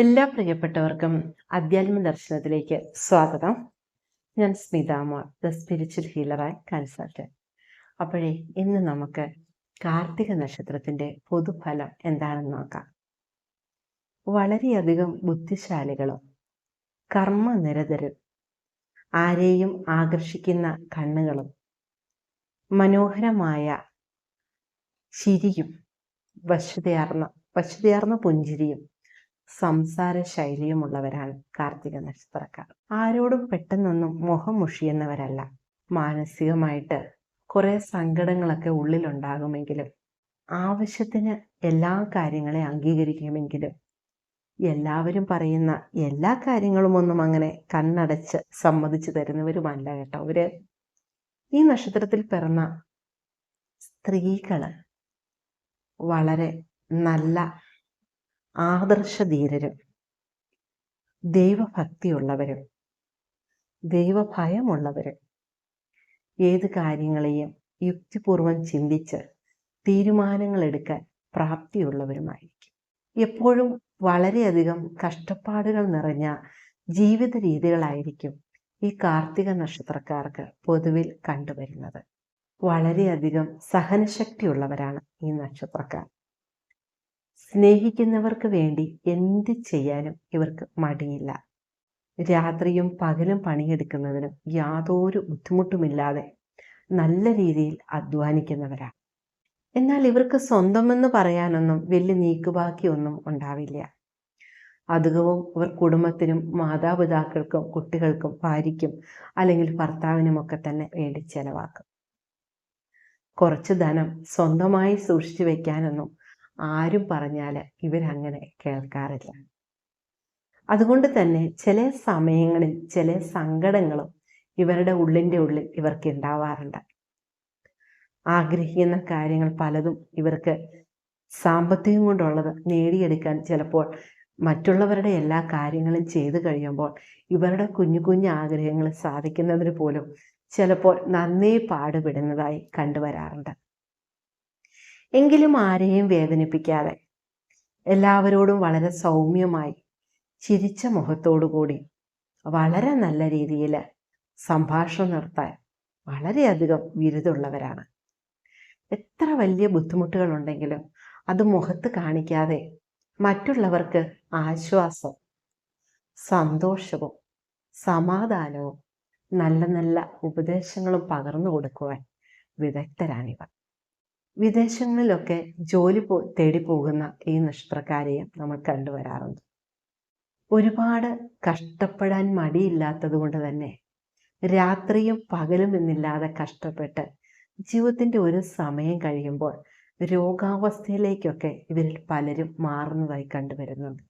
എല്ലാ പ്രിയപ്പെട്ടവർക്കും അധ്യാത്മ ദർശനത്തിലേക്ക് സ്വാഗതം. ഞാൻ സ്മിതാമ the spiritual healer and consultant അപ്പോഴേ ഇന്ന് നമുക്ക് കാർത്തിക നക്ഷത്രത്തിന്റെ പൊതുഫലം എന്താണെന്ന് നോക്കാം. വളരെയധികം ബുദ്ധിശാലികളും കർമ്മനിരതരും ആരെയും ആകർഷിക്കുന്ന കണ്ണുകളും മനോഹരമായ ചിരിയും വശ്യതയാർന്ന വശ്യതയാർന്ന പുഞ്ചിരിയും സംസാര ശൈലിയുമുള്ളവരാണ് കാർത്തിക നക്ഷത്രക്കാർ. ആരോടും പെട്ടെന്നൊന്നും മുഖം മുഷിയുന്നവരല്ല. മാനസികമായിട്ട് കുറെ സങ്കടങ്ങളൊക്കെ ഉള്ളിലുണ്ടാകുമെങ്കിലും ആവശ്യത്തിന് എല്ലാ കാര്യങ്ങളെ അംഗീകരിക്കുമെങ്കിലും എല്ലാവരും പറയുന്ന എല്ലാ കാര്യങ്ങളും ഒന്നും അങ്ങനെ കണ്ണടച്ച് സമ്മതിച്ചു തരുന്നവരുമല്ല കേട്ടോ അവർ. ഈ നക്ഷത്രത്തിൽ പിറന്ന സ്ത്രീകൾ വളരെ നല്ല ആദർശധീരരും ദൈവഭക്തിയുള്ളവരും ദൈവഭയമുള്ളവരും. ഏത് കാര്യങ്ങളെയും യുക്തിപൂർവം ചിന്തിച്ച് തീരുമാനങ്ങൾ എടുക്കാൻ പ്രാപ്തിയുള്ളവരുമായിരിക്കും. എപ്പോഴും വളരെയധികം കഷ്ടപ്പാടുകൾ നിറഞ്ഞ ജീവിത രീതികളായിരിക്കും ഈ കാർത്തിക നക്ഷത്രക്കാർക്ക് പൊതുവിൽ കണ്ടുവരുന്നത്. വളരെയധികം സഹനശക്തിയുള്ളവരാണ് ഈ നക്ഷത്രക്കാർ. സ്നേഹിക്കുന്നവർക്ക് വേണ്ടി എന്ത് ചെയ്യാനും ഇവർക്ക് മടിയില്ല. രാത്രിയും പകലും പണിയെടുക്കുന്നതിനും യാതൊരു ബുദ്ധിമുട്ടുമില്ലാതെ നല്ല രീതിയിൽ അധ്വാനിക്കുന്നവരാണ്. എന്നാൽ ഇവർക്ക് സ്വന്തമെന്ന് പറയാനൊന്നും വലിയ നീക്കുബാക്കിയൊന്നും ഉണ്ടാവില്ല. അധികവും ഇവർ കുടുംബത്തിനും മാതാപിതാക്കൾക്കും കുട്ടികൾക്കും ഭാര്യയ്ക്കും അല്ലെങ്കിൽ ഭർത്താവിനുമൊക്കെ തന്നെ വേണ്ടി ചെലവാക്കും. കുറച്ച് ധനം സ്വന്തമായി സൂക്ഷിച്ചു വെക്കാനൊന്നും ആരും പറഞ്ഞാൽ ഇവരങ്ങനെ കേൾക്കാറില്ല. അതുകൊണ്ട് തന്നെ ചില സമയങ്ങളിൽ ചില സങ്കടങ്ങളും ഇവരുടെ ഉള്ളിന്റെ ഉള്ളിൽ ഇവർക്ക് ഉണ്ടാവാറുണ്ട് ആഗ്രഹിക്കുന്ന കാര്യങ്ങൾ പലതും ഇവർക്ക് സാമ്പത്തികം കൊണ്ടുള്ളത് നേടിയെടുക്കാൻ ചിലപ്പോൾ മറ്റുള്ളവരുടെ എല്ലാ കാര്യങ്ങളും ചെയ്തു കഴിയുമ്പോൾ ഇവരുടെ കുഞ്ഞു കുഞ്ഞു ആഗ്രഹങ്ങൾ സാധിക്കുന്നതിന് പോലും ചിലപ്പോൾ നന്നേ പാടുപെടുന്നതായി കണ്ടുവരാറുണ്ട്. എങ്കിലും ആരെയും വേദനിപ്പിക്കാതെ. എല്ലാവരോടും വളരെ സൗമ്യമായി ചിരിച്ച മുഖത്തോടുകൂടി വളരെ നല്ല രീതിയിൽ സംഭാഷണം നടത്താൻ വളരെയധികം വിരുതുള്ളവരാണ് എത്ര വലിയ ബുദ്ധിമുട്ടുകൾ ഉണ്ടെങ്കിലും അത് മുഖത്ത് കാണിക്കാതെ മറ്റുള്ളവർക്ക് ആശ്വാസം സന്തോഷവും സമാധാനവും നല്ല നല്ല ഉപദേശങ്ങളും പകർന്നു കൊടുക്കുവാൻ വിദഗ്ധരാണിവർ. വിദേശങ്ങളിലൊക്കെ ജോലി പോ തേടി പോകുന്ന ഈ നക്ഷത്രക്കാരെയും നമ്മൾ കണ്ടുവരാറുണ്ട് ഒരുപാട് കഷ്ടപ്പെടാൻ മടിയില്ലാത്തത് കൊണ്ട് തന്നെ രാത്രിയും പകലും എന്നില്ലാതെ കഷ്ടപ്പെട്ട് ജീവിതത്തിന്റെ ഒരു സമയം കഴിയുമ്പോൾ രോഗാവസ്ഥയിലേക്കൊക്കെ ഇവരിൽ പലരും മാറുന്നതായി കണ്ടുവരുന്നുണ്ട്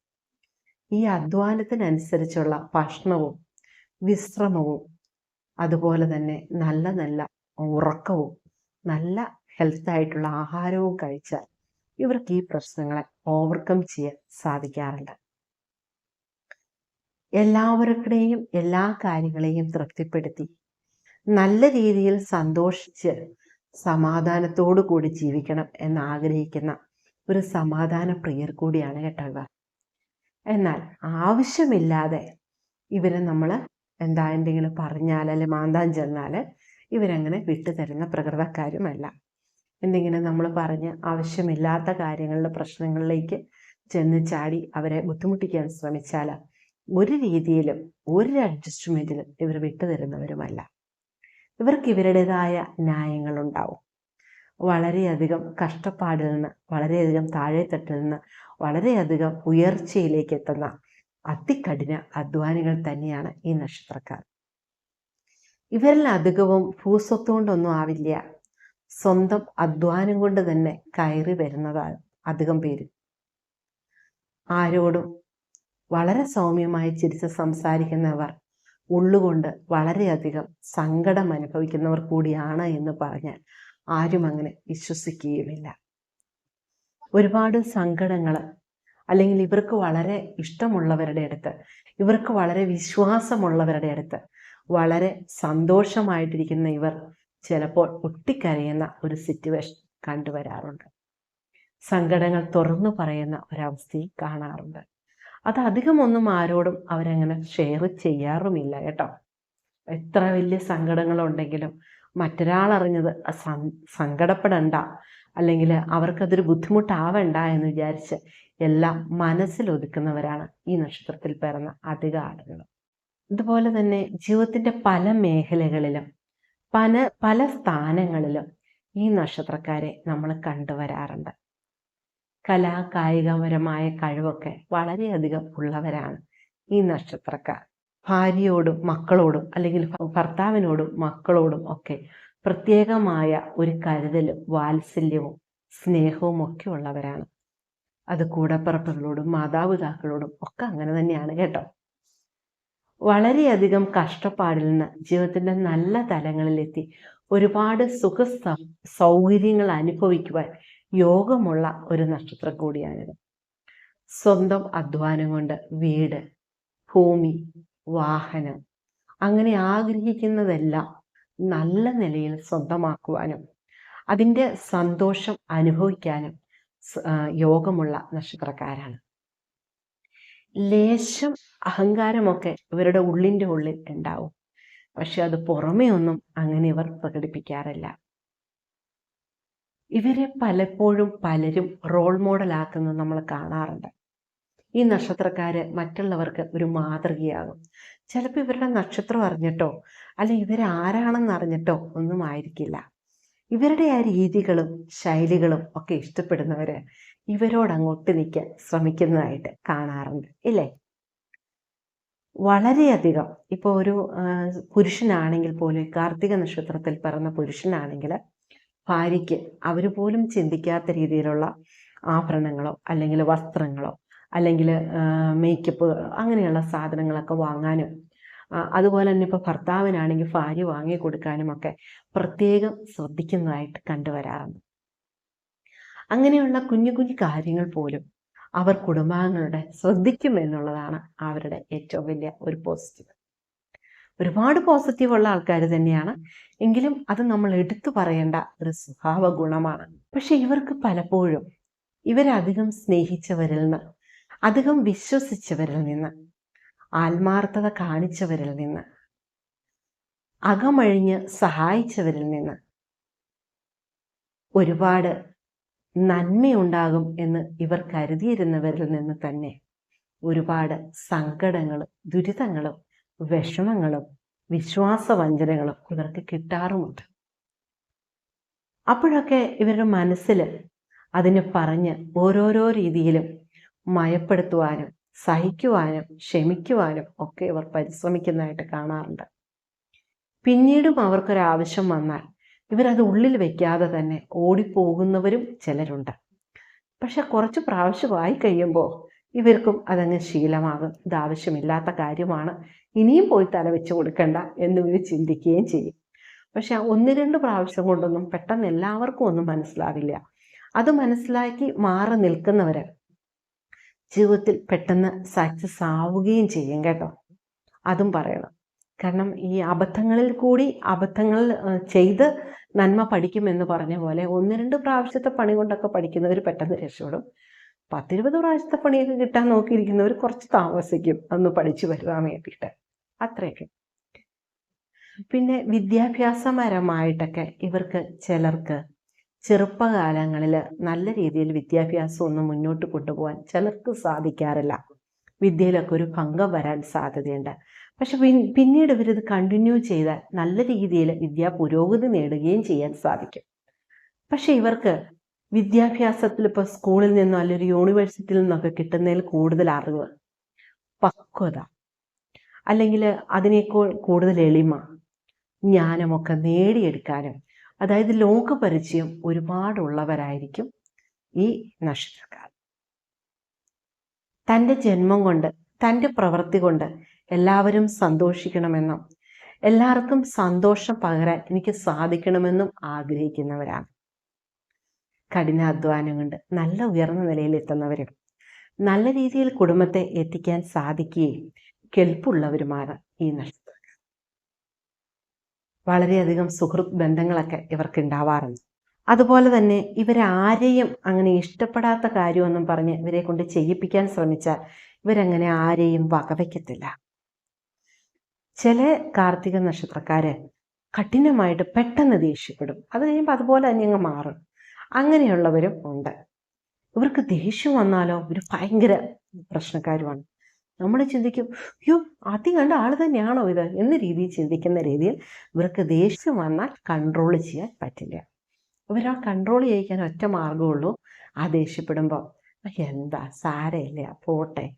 ഈ അധ്വാനത്തിനനുസരിച്ചുള്ള ഭക്ഷണവും വിശ്രമവും അതുപോലെ തന്നെ നല്ല നല്ല ഉറക്കവും നല്ല ഹെൽത്ത് ആയിട്ടുള്ള ആഹാരവും കഴിച്ചാൽ ഇവർക്ക് ഈ പ്രശ്നങ്ങളെ ഓവർകം ചെയ്യാൻ സാധിക്കാറുണ്ട്. എല്ലാവരുടെയും എല്ലാ കാര്യങ്ങളെയും തൃപ്തിപ്പെടുത്തി നല്ല രീതിയിൽ സന്തോഷിച്ച് സമാധാനത്തോടു കൂടി ജീവിക്കണം എന്ന് ആഗ്രഹിക്കുന്ന ഒരു സമാധാന പ്രിയർ കൂടിയാണ് കേട്ടോ എന്നാൽ ആവശ്യമില്ലാതെ ഇവരെ നമ്മൾ എന്താ എന്തെങ്കിലും പറഞ്ഞാൽ അല്ലെങ്കിൽ മാന്താൻ ചെന്നാൽ ഇവരങ്ങനെ വിട്ടുതരുന്ന പ്രകൃതക്കാരുമല്ല. എന്തെങ്കിലും നമ്മൾ പറഞ്ഞ് ആവശ്യമില്ലാത്ത കാര്യങ്ങളുടെ പ്രശ്നങ്ങളിലേക്ക് ചെന്ന് ചാടി അവരെ ബുദ്ധിമുട്ടിക്കാൻ ശ്രമിച്ചാൽ ഒരു രീതിയിലും ഒരു അഡ്ജസ്റ്റ്മെന്റിലും ഇവർ വിട്ടുതരുന്നവരുമല്ല. ഇവർക്ക് ഇവരുടേതായ ന്യായങ്ങളുണ്ടാവും. വളരെയധികം കഷ്ടപ്പാടിൽ നിന്ന് വളരെയധികം താഴെത്തട്ടിൽ നിന്ന് വളരെയധികം ഉയർച്ചയിലേക്ക് എത്തുന്ന അതികഠിന അധ്വാനികൾ തന്നെയാണ് ഈ നക്ഷത്രക്കാർ. ഇവരിൽ അധികവും ഭൂസ്വത്ത് കൊണ്ടൊന്നും ആവില്ല. സ്വന്തം അധ്വാനം കൊണ്ട് തന്നെ കയറി വരുന്നതാണ് അധികം പേര്. ആരോടും വളരെ സൗമ്യമായി ചിരിച്ച് സംസാരിക്കുന്നവർ ഉള്ളുകൊണ്ട് വളരെയധികം സങ്കടം അനുഭവിക്കുന്നവർ കൂടിയാണ് എന്ന് പറഞ്ഞാൽ ആരും അങ്ങനെ വിശ്വസിക്കുകയുമില്ല. ഒരുപാട് സങ്കടങ്ങൾ അല്ലെങ്കിൽ ഇവർക്ക് വളരെ ഇഷ്ടമുള്ളവരുടെ അടുത്ത് ഇവർക്ക് വളരെ വിശ്വാസമുള്ളവരുടെ അടുത്ത് വളരെ സന്തോഷമായിട്ടിരിക്കുന്ന ഇവർ ചിലപ്പോൾ പൊട്ടിക്കരയുന്ന ഒരു സിറ്റുവേഷൻ കണ്ടുവരാറുണ്ട്. സങ്കടങ്ങൾ തുറന്നു പറയുന്ന ഒരവസ്ഥയും കാണാറുണ്ട്. അത് അധികമൊന്നും ആരോടും അവരങ്ങനെ ഷെയർ ചെയ്യാറുമില്ല കേട്ടോ. എത്ര വലിയ സങ്കടങ്ങളുണ്ടെങ്കിലും മറ്റൊരാൾ അറിഞ്ഞത് സങ്കടപ്പെടണ്ട അല്ലെങ്കിൽ അവർക്കതൊരു ബുദ്ധിമുട്ടാവണ്ട എന്ന് വിചാരിച്ച് എല്ലാം മനസ്സിലൊതുക്കുന്നവരാണ് ഈ നക്ഷത്രത്തിൽ പിറന്ന അധിക ആളുകൾ ഇതുപോലെ തന്നെ ജീവിതത്തിന്റെ പല മേഖലകളിലും പല പല സ്ഥാനങ്ങളിലും ഈ നക്ഷത്രക്കാരെ നമ്മൾ കണ്ടുവരാറുണ്ട്. കലാ കായികപരമായ കഴിവൊക്കെ വളരെയധികം ഉള്ളവരാണ് ഈ നക്ഷത്രക്കാർ. ഭാര്യയോടും മക്കളോടും അല്ലെങ്കിൽ ഭർത്താവിനോടും മക്കളോടും ഒക്കെ പ്രത്യേകമായ ഒരു കരുതലും വാത്സല്യവും സ്നേഹവും ഒക്കെ ഉള്ളവരാണ്. അത് കൂടപ്പിറപ്പുകളോടും മാതാപിതാക്കളോടും ഒക്കെ അങ്ങനെ തന്നെയാണ് കേട്ടോ. വളരെയധികം കഷ്ടപ്പാടിൽ നിന്ന് ജീവിതത്തിന്റെ നല്ല തലങ്ങളിലെത്തി. ഒരുപാട് സുഖ സൗകര്യങ്ങൾ അനുഭവിക്കുവാൻ യോഗമുള്ള ഒരു നക്ഷത്രം കൂടിയാണിത്. സ്വന്തം അധ്വാനം കൊണ്ട് വീട് ഭൂമി വാഹനം അങ്ങനെ ആഗ്രഹിക്കുന്നതെല്ലാം നല്ല നിലയിൽ സ്വന്തമാക്കുവാനും അതിന്റെ സന്തോഷം അനുഭവിക്കാനും യോഗമുള്ള നക്ഷത്രക്കാരാണ്. ലേശം അഹങ്കാരമൊക്കെ ഇവരുടെ ഉള്ളിന്റെ ഉള്ളിൽ ഉണ്ടാവും. പക്ഷെ അത് പുറമേ ഒന്നും അങ്ങനെ ഇവർ പ്രകടിപ്പിക്കാറില്ല. ഇവരെ പലപ്പോഴും പലരും റോൾ മോഡൽ മോഡലാക്കുന്നത് നമ്മൾ കാണാറുണ്ട്. ഈ നക്ഷത്രക്കാര് മറ്റുള്ളവർക്ക് ഒരു മാതൃകയാകും. ചിലപ്പോൾ ഇവരുടെ നക്ഷത്രം അറിഞ്ഞിട്ടോ അല്ലെ ഇവരാരാണെന്ന് അറിഞ്ഞിട്ടോ ഒന്നും ആയിരിക്കില്ല. ഇവരുടെ ആ രീതികളും ശൈലികളും ഒക്കെ ഇഷ്ടപ്പെടുന്നവര് ഇവരോട് അങ്ങോട്ട് നിൽക്കാൻ ശ്രമിക്കുന്നതായിട്ട് കാണാറുണ്ട് ഇല്ലേ? വളരെയധികം. ഇപ്പോൾ ഒരു പുരുഷനാണെങ്കിൽ പോലും കാർത്തിക നക്ഷത്രത്തിൽ പിറന്ന പുരുഷനാണെങ്കിൽ ഭാര്യയ്ക്ക് അവർ പോലും ചിന്തിക്കാത്ത രീതിയിലുള്ള ആഭരണങ്ങളോ അല്ലെങ്കിൽ വസ്ത്രങ്ങളോ അല്ലെങ്കിൽ മേക്കപ്പ് അങ്ങനെയുള്ള സാധനങ്ങളൊക്കെ വാങ്ങാനും അതുപോലെ തന്നെ ഇപ്പോൾ ഭർത്താവിനാണെങ്കിൽ ഭാര്യ വാങ്ങി കൊടുക്കാനും ഒക്കെ പ്രത്യേകം ശ്രദ്ധിക്കുന്നതായിട്ട് കണ്ടുവരാറുണ്ട്. അങ്ങനെയുള്ള കുഞ്ഞു കുഞ്ഞു കാര്യങ്ങൾ പോലും അവർ കുടുംബാംഗങ്ങളുടെ ശ്രദ്ധിക്കും എന്നുള്ളതാണ് അവരുടെ ഏറ്റവും വലിയ ഒരു പോസിറ്റീവ് ഒരുപാട് പോസിറ്റീവ് ഉള്ള ആൾക്കാർ തന്നെയാണ്. എങ്കിലും അത് നമ്മൾ എടുത്തു പറയേണ്ട ഒരു സ്വഭാവ ഗുണമാണ്. പക്ഷെ ഇവർക്ക് പലപ്പോഴും ഇവരധികം സ്നേഹിച്ചവരിൽ നിന്ന് അധികം വിശ്വസിച്ചവരിൽ നിന്ന് ആത്മാർത്ഥത കാണിച്ചവരിൽ നിന്ന് അകമഴിഞ്ഞ് സഹായിച്ചവരിൽ നിന്ന് ഒരുപാട് നന്മയുണ്ടാകും എന്ന് ഇവർ കരുതിയിരുന്നവരിൽ നിന്ന് തന്നെ. ഒരുപാട് സങ്കടങ്ങളും ദുരിതങ്ങളും വിഷമങ്ങളും വിശ്വാസവഞ്ചനകളും ഇവർക്ക് കിട്ടാറുമുണ്ട്. അപ്പോഴൊക്കെ ഇവരുടെ മനസ്സിൽ അതിന് പറഞ്ഞ് ഓരോരോ രീതിയിലും മയപ്പെടുത്തുവാനും സഹിക്കുവാനും ക്ഷമിക്കുവാനും ഒക്കെ ഇവർ പരിശ്രമിക്കുന്നതായിട്ട് കാണാറുണ്ട്. പിന്നീടും അവർക്കൊരാവശ്യം വന്നാൽ ഇവരത് ഉള്ളിൽ വെക്കാതെ തന്നെ ഓടിപ്പോകുന്നവരും ചിലരുണ്ട്. പക്ഷെ കുറച്ച് പ്രാവശ്യമായി കഴിയുമ്പോൾ ഇവർക്കും അതങ്ങ് ശീലമാകും. ഇത് ആവശ്യമില്ലാത്ത കാര്യമാണ്. ഇനിയും പോയി തല വെച്ച് കൊടുക്കണ്ട എന്ന് ഇവർ ചിന്തിക്കുകയും ചെയ്യും. പക്ഷെ ഒന്ന് രണ്ട് പ്രാവശ്യം കൊണ്ടൊന്നും പെട്ടെന്ന് എല്ലാവർക്കും ഒന്നും മനസ്സിലാവില്ല. അത് മനസ്സിലാക്കി മാറി നിൽക്കുന്നവര് ജീവിതത്തിൽ പെട്ടെന്ന് സക്സസ് ആവുകയും ചെയ്യും കേട്ടോ. അതും പറയണം. കാരണം ഈ അബദ്ധങ്ങളിൽ കൂടി അബദ്ധങ്ങൾ ചെയ്ത് നന്മ പഠിക്കുമെന്ന് പറഞ്ഞ പോലെ ഒന്ന് രണ്ട് പ്രാവശ്യത്തെ പണി കൊണ്ടൊക്കെ പഠിക്കുന്നവർ പെട്ടെന്ന് രക്ഷപ്പെടും. പത്തിരുപത് പ്രാവശ്യത്തെ പണിയൊക്കെ കിട്ടാൻ നോക്കിയിരിക്കുന്നവർ കുറച്ച് താമസിക്കും. ഒന്ന് പഠിച്ചു വരുവാൻ വേണ്ടിയിട്ട്. അത്രയൊക്കെ. പിന്നെ വിദ്യാഭ്യാസപരമായിട്ടൊക്കെ ഇവർക്ക് ചിലർക്ക് ചെറുപ്പകാലങ്ങളിൽ നല്ല രീതിയിൽ വിദ്യാഭ്യാസം ഒന്ന് മുന്നോട്ട് കൊണ്ടുപോകാൻ ചിലർക്ക് സാധിക്കാറില്ല. വിദ്യയിലൊക്കെ ഒരു ഭംഗം വരാൻ സാധ്യതയുണ്ട്. പക്ഷെ പിന്നീട് ഇവരിത് കണ്ടിന്യൂ ചെയ്താൽ നല്ല രീതിയിൽ വിദ്യാ പുരോഗതി നേടുകയും ചെയ്യാൻ സാധിക്കും. പക്ഷെ ഇവർക്ക് വിദ്യാഭ്യാസത്തിൽ ഇപ്പോൾ സ്കൂളിൽ നിന്നോ അല്ലെങ്കിൽ യൂണിവേഴ്സിറ്റിയിൽ നിന്നൊക്കെ കിട്ടുന്നതിൽ കൂടുതൽ അറിവ് പക്വത അല്ലെങ്കിൽ അതിനേക്കാൾ കൂടുതൽ എളിമ ജ്ഞാനമൊക്കെ നേടിയെടുക്കാനും അതായത് ലോകപരിചയം ഒരുപാടുള്ളവരായിരിക്കും ഈ നക്ഷത്രക്കാർ. തന്റെ ജന്മം കൊണ്ട് തന്റെ പ്രവൃത്തി കൊണ്ട് എല്ലാവരും സന്തോഷിക്കണമെന്നും എല്ലാവർക്കും സന്തോഷം പകരാൻ എനിക്ക് സാധിക്കണമെന്നും ആഗ്രഹിക്കുന്നവരാണ്. കഠിനാധ്വാനം കൊണ്ട് നല്ല ഉയർന്ന നിലയിൽ എത്തുന്നവരും നല്ല രീതിയിൽ കുടുംബത്തെ എത്തിക്കാൻ സാധിക്കുകയും കെൽപ്പുള്ളവരുമാണ് ഈ നക്ഷത്രക്കാർ. വളരെയധികം സുഹൃത്ത് ബന്ധങ്ങളൊക്കെ ഇവർക്ക് ഉണ്ടാവാറുണ്ട്. അതുപോലെ തന്നെ ഇവരാരെയും അങ്ങനെ ഇഷ്ടപ്പെടാത്ത കാര്യമൊന്നും പറഞ്ഞ് ഇവരെ കൊണ്ട് ചെയ്യിപ്പിക്കാൻ ശ്രമിച്ചാൽ ഇവരങ്ങനെ ആരെയും വകവയ്ക്കത്തില്ല ചില കാർത്തിക നക്ഷത്രക്കാര് കഠിനമായിട്ട് പെട്ടെന്ന് ദേഷ്യപ്പെടും. അത് കഴിയുമ്പോൾ അതുപോലെ തന്നെ അങ്ങ് മാറും. അങ്ങനെയുള്ളവരും ഉണ്ട്. ഇവർക്ക് ദേഷ്യം വന്നാലോ? ഇവർ ഭയങ്കര പ്രശ്നക്കാരുമാണ്. നമ്മൾ ചിന്തിക്കും അയ്യോ ആദ്യം കണ്ട ആൾ തന്നെയാണോ ഇത്? എന്ന രീതിയിൽ ചിന്തിക്കുന്ന രീതിയിൽ ഇവർക്ക് ദേഷ്യം വന്നാൽ കൺട്രോൾ ചെയ്യാൻ പറ്റില്ല. ഇവരാ കൺട്രോൾ ചെയ്യിക്കാൻ ഒറ്റ മാർഗമുള്ളൂ ആ ദേഷ്യപ്പെടുമ്പോൾ എന്താ? സാരമില്ല. പോട്ടെ.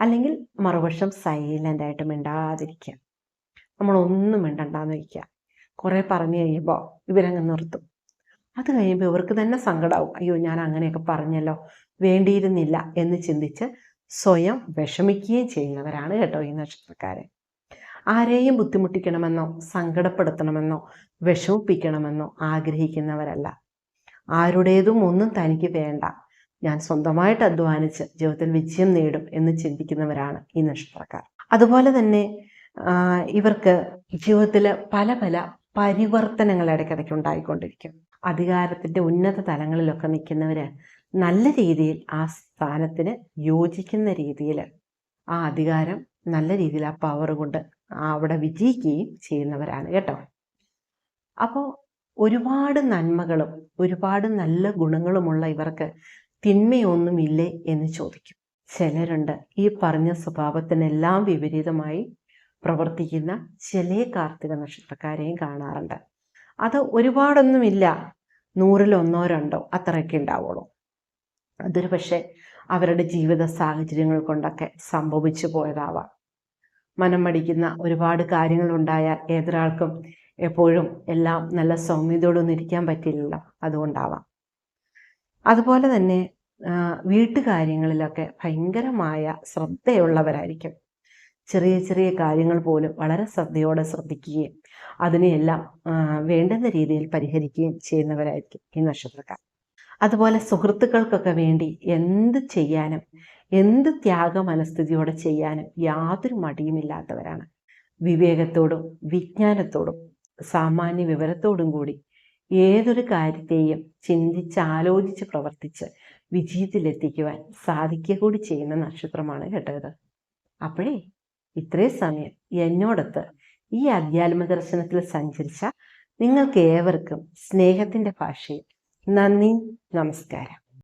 അല്ലെങ്കിൽ മറുവശം സൈലന്റ് ആയിട്ട് മിണ്ടാതിരിക്കുക. നമ്മളൊന്നും വേണ്ടണ്ടാന്ന് വയ്ക്കുക കുറേ പറഞ്ഞു കഴിയുമ്പോൾ ഇവരങ്ങ് നിർത്തും. അത് കഴിയുമ്പോൾ ഇവർക്ക് തന്നെ സങ്കടമാവും അയ്യോ ഞാൻ അങ്ങനെയൊക്കെ പറഞ്ഞല്ലോ. വേണ്ടിയിരുന്നില്ല എന്ന് ചിന്തിച്ച് സ്വയം വിഷമിക്കുകയും ചെയ്യുന്നവരാണ് കേട്ടോ ഈ നക്ഷത്രക്കാരെ. ആരെയും ബുദ്ധിമുട്ടിക്കണമെന്നോ സങ്കടപ്പെടുത്തണമെന്നോ വിഷമിപ്പിക്കണമെന്നോ ആഗ്രഹിക്കുന്നവരല്ല. ആരുടേതും ഒന്നും തനിക്ക് വേണ്ട. ഞാൻ സ്വന്തമായിട്ട് അധ്വാനിച്ച് ജീവിതത്തിൽ വിജയം നേടും എന്ന് ചിന്തിക്കുന്നവരാണ് ഈ നക്ഷത്രക്കാർ. അതുപോലെ തന്നെ ഇവർക്ക് ജീവിതത്തിൽ പല പല പരിവർത്തനങ്ങൾ ഇടയ്ക്കിടയ്ക്ക് ഉണ്ടായിക്കൊണ്ടിരിക്കും അധികാരത്തിന്റെ ഉന്നത തലങ്ങളിലൊക്കെ നിൽക്കുന്നവർ നല്ല രീതിയിൽ ആ സ്ഥാനത്തിന് യോജിക്കുന്ന രീതിയിൽ ആ അധികാരം നല്ല രീതിയിൽ ആ പവർ കൊണ്ട് അവിടെ വിജയിക്കുകയും ചെയ്യുന്നവരാണ് കേട്ടോ. അപ്പോൾ ഒരുപാട് നന്മകളും ഒരുപാട് നല്ല ഗുണങ്ങളുമുള്ള ഇവർക്ക് തിന്മയൊന്നുമില്ലേ എന്ന് ചോദിക്കും. ചിലരുണ്ട് ഈ പറഞ്ഞ സ്വഭാവത്തിനെല്ലാം വിപരീതമായി പ്രവർത്തിക്കുന്ന ചില കാർത്തിക നക്ഷത്രക്കാരെയും കാണാറുണ്ട്. അത് ഒരുപാടൊന്നുമില്ല. നൂറിലൊന്നോ രണ്ടോ അത്രയൊക്കെ ഉണ്ടാവുള്ളൂ. അതൊരു പക്ഷേ അവരുടെ ജീവിത സാഹചര്യങ്ങൾ കൊണ്ടൊക്കെ സംഭവിച്ചു പോയതാവാം. മനം മടിക്കുന്ന ഒരുപാട് കാര്യങ്ങളുണ്ടായാൽ ഏതൊരാൾക്കും എപ്പോഴും എല്ലാം നല്ല സൗമ്യതയോടൊന്നും ഇരിക്കാൻ പറ്റില്ലല്ലോ. അതുകൊണ്ടാവാം. അതുപോലെ തന്നെ വീട്ടുകാര്യങ്ങളിലൊക്കെ ഭയങ്കരമായ ശ്രദ്ധയുള്ളവരായിരിക്കും. ചെറിയ ചെറിയ കാര്യങ്ങൾ പോലും വളരെ ശ്രദ്ധയോടെ ശ്രദ്ധിക്കുകയും അതിനെയെല്ലാം വേണ്ടുന്ന രീതിയിൽ പരിഹരിക്കുകയും ചെയ്യുന്നവരായിരിക്കും ഈ നക്ഷത്രക്കാർ. അതുപോലെ സുഹൃത്തുക്കൾക്കൊക്കെ വേണ്ടി എന്ത് ചെയ്യാനും എന്ത് ത്യാഗ മനസ്ഥിതിയോടെ ചെയ്യാനും യാതൊരു മടിയുമില്ലാത്തവരാണ്. വിവേകത്തോടും വിജ്ഞാനത്തോടും സാമാന്യ വിവരത്തോടും കൂടി ഏതൊരു കാര്യത്തെയും ചിന്തിച്ച് ആലോചിച്ച് പ്രവർത്തിച്ച് വിജയത്തിലെത്തിക്കുവാൻ സാധിക്കുക കൂടി ചെയ്യുന്ന നക്ഷത്രമാണ് കേട്ടത്. അപ്പോഴേ ഇത്രയും സമയം എന്നോടൊത്ത് ഈ അധ്യാത്മ ദർശനത്തിൽ സഞ്ചരിച്ച നിങ്ങൾക്ക് ഏവർക്കും സ്നേഹത്തിന്റെ ഭാഷയിൽ നന്ദി നമസ്കാരം.